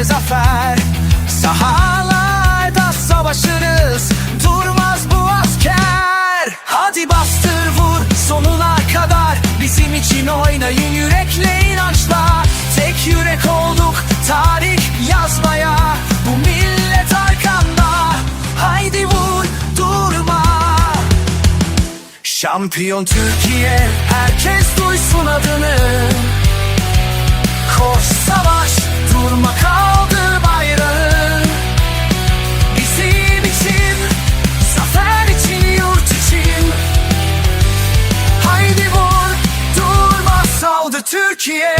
Gözlerde zafer. Sahalarda savaşırız Durmaz bu asker. Hadi bastır vur sonuna kadar. Bizim için oynayın yürekle inançla. Tek yürek olduk tarih yazmaya. Bu millet arkanda. Haydi vur durma. Şampiyon Türkiye herkes duysun Türkiye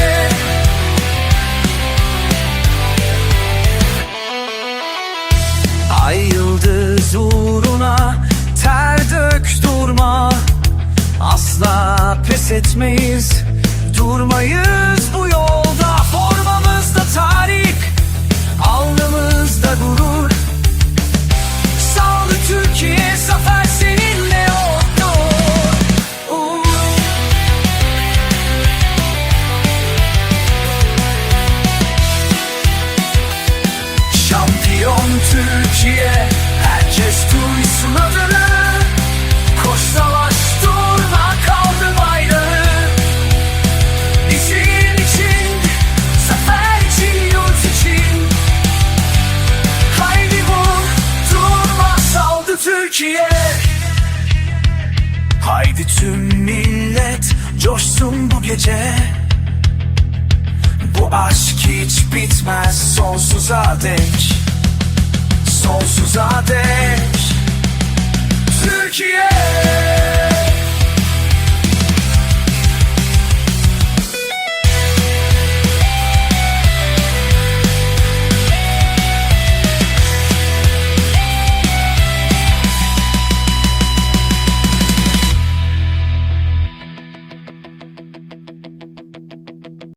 Türkiye Herkes duysun adını. Koş savaş durma kaldı bayrağı Bizim için Zafer için yurt için. Haydi vur durma saldı Türkiye. Haydi tüm millet coşsun bu gece. Bu aşk hiç bitmez sonsuza dek sonsuza dek Türkiye.